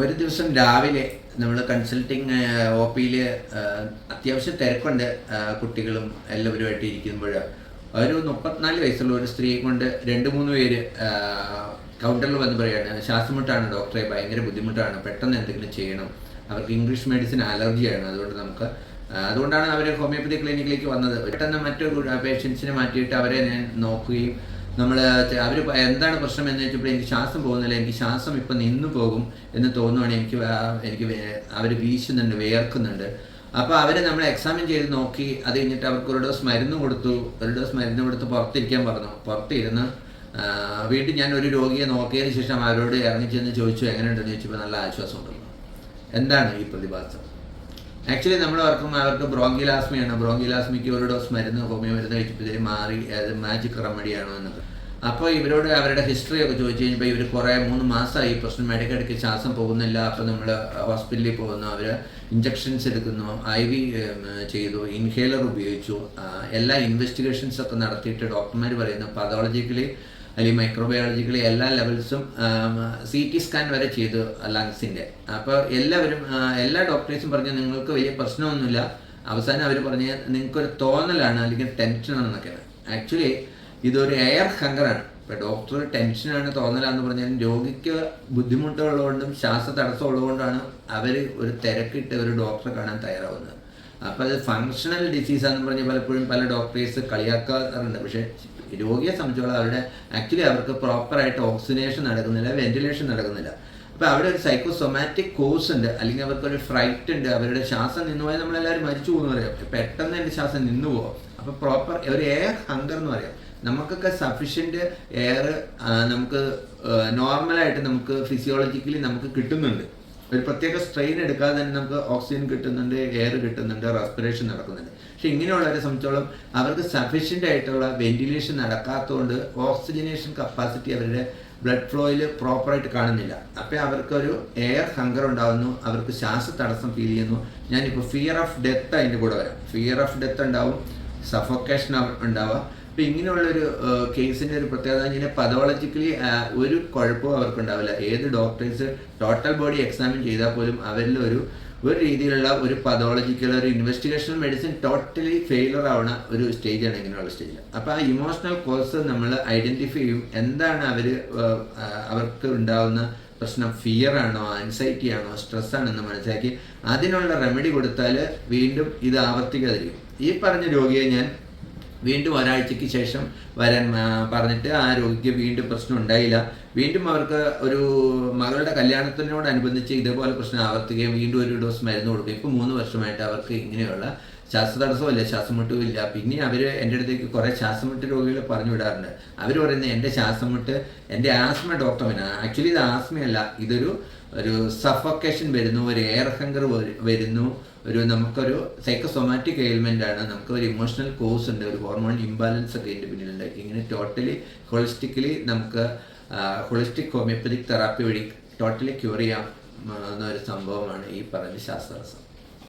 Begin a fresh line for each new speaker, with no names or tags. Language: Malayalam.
ഒരു ദിവസം രാവിലെ നമ്മൾ കൺസൾട്ടിങ് ഒ പിയിൽ അത്യാവശ്യം തിരക്കുണ്ട് കുട്ടികളും എല്ലാവരുമായിട്ട് ഇരിക്കുമ്പോൾ ഒരു മുപ്പത്തിനാല് വയസ്സുള്ള ഒരു സ്ത്രീയെ കൊണ്ട് രണ്ട് മൂന്ന് പേര് കൗണ്ടറിൽ വന്ന് പറയാണ് ശ്വാസമുട്ടാണ് ഡോക്ടറെ ഭയങ്കര ബുദ്ധിമുട്ടാണ് പെട്ടെന്ന് എന്തെങ്കിലും ചെയ്യണം. അവർക്ക് ഇംഗ്ലീഷ് മെഡിസിൻ അലർജിയാണ് അതുകൊണ്ട് നമുക്ക് അതുകൊണ്ടാണ് അവർ ഹോമിയോപ്പതി ക്ലിനിക്കിലേക്ക് വന്നത്. പെട്ടെന്ന് മറ്റൊരു പേഷ്യൻസിനെ മാറ്റിയിട്ട് അവരെ ഞാൻ നോക്കുകയും നമ്മൾ അവർ എന്താണ് പ്രശ്നം എന്ന് വെച്ചപ്പോൾ എനിക്ക് ശ്വാസം പോകുന്നില്ല. എനിക്ക് ശ്വാസം ഇപ്പം നിന്നു പോകും എന്ന് തോന്നുവാണെങ്കിൽ എനിക്ക് എനിക്ക് അവർ വീശുന്നുണ്ട് വേർക്കുന്നുണ്ട്. അപ്പോൾ അവരെ നമ്മൾ എക്സാമിൻ ചെയ്ത് നോക്കി. അത് കഴിഞ്ഞിട്ട് അവർക്ക് ഒരു ഡോസ് മരുന്ന് കൊടുത്തു. ഒരു ഡോസ് മരുന്ന് കൊടുത്ത് പുറത്തിരിക്കാൻ പറഞ്ഞു. പുറത്തിരുന്ന് വീണ്ടും ഞാൻ ഒരു രോഗിയെ നോക്കിയതിന് ശേഷം അവരോട് ഇറങ്ങിച്ചെന്ന് ചോദിച്ചു എങ്ങനെയുണ്ടെന്ന് ചോദിച്ചപ്പോൾ നല്ല ആശ്വാസം ഉണ്ടല്ലോ എന്താണ് ഈ പ്രതിഭാസം? ആക്ച്വലി നമ്മൾ ഓർക്കും അവർക്ക് ബ്രോങ്കിലാസ്മിയാണ് ബ്രോങ്കിലാസ്മിക്ക് ഒരു ഡോസ് മരുന്ന് ഹോമിയോ മരുന്ന് കഴിച്ചപ്പോഴേ മാറി അത് മാജിക് റെമഡിയാണോ എന്നൊക്കെ അപ്പോൾ ഇവരോട് അവരുടെ ഹിസ്റ്ററി ഒക്കെ ചോദിച്ചു കഴിഞ്ഞപ്പോൾ ഇവർ കുറേ മൂന്ന് മാസമായി ഈ പ്രശ്നം ഇടയ്ക്കിടയ്ക്ക് ശ്വാസം പോകുന്നില്ല. അപ്പോൾ നമ്മൾ ഹോസ്പിറ്റലിൽ പോകുന്നു. അവർ ഇഞ്ചക്ഷൻസ് എടുക്കുന്നു. ഐ വി ചെയ്തു. ഇൻഹേലർ ഉപയോഗിച്ചു. എല്ലാ ഇൻവെസ്റ്റിഗേഷൻസ് ഒക്കെ നടത്തിയിട്ട് ഡോക്ടർമാർ പറയുന്നു. പതോളജിക്കലി അല്ലെങ്കിൽ മൈക്രോബയോളജിക്കലി എല്ലാ ലെവൽസും സി ടി സ്കാൻ വരെ ചെയ്തു ലങ്സിന്റെ അപ്പോൾ എല്ലാവരും എല്ലാ ഡോക്ടേഴ്സും പറഞ്ഞു നിങ്ങൾക്ക് വലിയ പ്രശ്നമൊന്നുമില്ല. അവസാനം അവർ പറഞ്ഞ് നിങ്ങൾക്കൊരു തോന്നലാണ് അല്ലെങ്കിൽ ടെൻഷനാണെന്നൊക്കെയാണ് ആക്ച്വലി ഇതൊരു എയർ ഹങ്കറാണ് ഇപ്പോൾ ഡോക്ടർ ടെൻഷനാണ് തോന്നലാന്ന് പറഞ്ഞാൽ രോഗിക്ക് ബുദ്ധിമുട്ടുള്ളതുകൊണ്ടും ശ്വാസ തടസ്സമുള്ളതുകൊണ്ടാണ് അവർ ഒരു തിരക്കിട്ട് ഒരു ഡോക്ടറെ കാണാൻ തയ്യാറാവുന്നത്. അപ്പോൾ അത് ഫങ്ഷണൽ ഡിസീസാന്ന് പറഞ്ഞ് പലപ്പോഴും പല ഡോക്ടേഴ്സ് കളിയാക്കാറുണ്ട്. പക്ഷേ രോഗിയെ സംബന്ധിച്ചോളം അവരുടെ ആക്ച്വലി അവർക്ക് പ്രോപ്പറായിട്ട് ഓക്സിനേഷൻ നടക്കുന്നില്ല വെന്റിലേഷൻ നടക്കുന്നില്ല. അപ്പോൾ അവിടെ ഒരു സൈക്കോസൊമാറ്റിക് കോഴ്സ് ഉണ്ട്. അല്ലെങ്കിൽ അവർക്കൊരു ഫ്രൈറ്റ് ഉണ്ട്. അവരുടെ ശ്വാസം നിന്നുപോയാൽ നമ്മളെല്ലാവരും മരിച്ചു പോകുന്നു പറയാം. പെട്ടെന്ന് എന്റെ ശ്വാസം നിന്നു പോകാം അപ്പോൾ പ്രോപ്പർ ഒരു എയർ ഹങ്കർ എന്ന് പറയാം. നമുക്കൊക്കെ സഫിഷ്യന്റ് എയർ നമുക്ക് നോർമലായിട്ട് നമുക്ക് ഫിസിയോളജിക്കലി നമുക്ക് കിട്ടുന്നുണ്ട്. ഒരു പ്രത്യേക സ്ട്രെയിൻ എടുക്കാതെ തന്നെ നമുക്ക് ഓക്സിജൻ കിട്ടുന്നുണ്ട് എയർ കിട്ടുന്നുണ്ട് റെസ്പിറേഷൻ നടക്കുന്നുണ്ട്. പക്ഷെ ഇങ്ങനെയുള്ളവരെ സംബന്ധിച്ചോളം അവർക്ക് സഫീഷ്യന്റ് ആയിട്ടുള്ള വെന്റിലേഷൻ നടക്കാത്തതുകൊണ്ട് ഓക്സിജനേഷൻ കപ്പാസിറ്റി അവരുടെ ബ്ലഡ് ഫ്ലോയിൽ പ്രോപ്പറായിട്ട് കാണുന്നില്ല. അപ്പോൾ അവർക്കൊരു എയർ ഹങ്കർ ഉണ്ടാകുന്നു അവർക്ക് ശ്വാസ തടസ്സം ഫീൽ ചെയ്യുന്നു. ഞാനിപ്പോൾ ഫിയർ ഓഫ് ഡെത്ത് അതിന്റെ കൂടെ വരാം. ഫിയർ ഓഫ് ഡെത്ത് ഉണ്ടാവും സഫോക്കേഷൻ ഉണ്ടാവുക അപ്പോൾ ഇങ്ങനെയുള്ളൊരു കേസിന്റെ ഒരു പ്രത്യേകത ഇങ്ങനെ പതോളജിക്കലി ഒരു കുഴപ്പവും അവർക്കുണ്ടാവില്ല. ഏത് ഡോക്ടേഴ്സ് ടോട്ടൽ ബോഡി എക്സാമിൻ ചെയ്താൽ പോലും അവരിൽ ഒരു ഒരു രീതിയിലുള്ള ഒരു പതോളജിക്കൽ ഒരു ഇൻവെസ്റ്റിഗേഷൻ മെഡിസിൻ ടോട്ടലി ഫെയിലർ ആവുന്ന ഒരു സ്റ്റേജാണ് ഇങ്ങനെയുള്ള സ്റ്റേജ് അപ്പോൾ ആ ഇമോഷണൽ കോഴ്സ് നമ്മൾ ഐഡന്റിഫൈ ചെയ്യും. എന്താണ് അവർ അവർക്ക് ഉണ്ടാവുന്ന പ്രശ്നം? ഫിയർ ആണോ? ആൻസൈറ്റി ആണോ? സ്ട്രെസ് ആണെന്ന് മനസ്സിലാക്കി അതിനുള്ള റെമഡി കൊടുത്താൽ വീണ്ടും ഇത് ആവർത്തിക്കാതിരിക്കും. ഈ പറഞ്ഞ രോഗിയെ ഞാൻ വീണ്ടും ഒരാഴ്ചയ്ക്ക് ശേഷം വരാൻ പറഞ്ഞിട്ട് ആ രോഗിക്ക് വീണ്ടും പ്രശ്നം ഉണ്ടായില്ല. വീണ്ടും അവർക്ക് ഒരു മകളുടെ കല്യാണത്തിനോടനുബന്ധിച്ച് ഇതേപോലെ പ്രശ്നം ആവർത്തിക്കുകയും വീണ്ടും ഒരു ഡോസ് മരുന്ന് കൊടുക്കുകയും. ഇപ്പോൾ മൂന്ന് വർഷമായിട്ട് അവർക്ക് ഇങ്ങനെയുള്ള ശ്വാസതടസ്സമില്ല ശ്വാസമുട്ടും ഇല്ല. പിന്നെ അവർ എന്റെ അടുത്തേക്ക് കുറേ ശ്വാസമുട്ട് രോഗികളെ പറഞ്ഞു വിടാറുണ്ട്. അവർ പറയുന്നത് എന്റെ ശ്വാസമുട്ട് എന്റെ ആസ്മ ഡോക്ടറിന് ആക്ച്വലി ഇത് ആസ്മയല്ല. ഇതൊരു ഒരു സഫക്കേഷൻ വരുന്നു ഒരു എയർ ഹങ്കർ വരുന്നു. ഒരു നമുക്കൊരു സൈക്കോസൊമാറ്റിക് എയിൽമെന്റ് ആണ്. നമുക്ക് ഒരു ഇമോഷണൽ കോസ് ഉണ്ട്. ഒരു ഹോർമോൺ ഇംബാലൻസ് ഒക്കെ ഇതിന്റെ പിന്നിലുണ്ട്. ഇങ്ങനെ ടോട്ടലി ഹോളിസ്റ്റിക്കലി നമുക്ക് ഹോളിസ്റ്റിക് ഹോമിയോപ്പതിക് തെറാപ്പി വഴി ടോട്ടലി ക്യൂർ ചെയ്യാം എന്നൊരു സംഭവമാണ് ഈ പറഞ്ഞ ശാസ്ത്രസം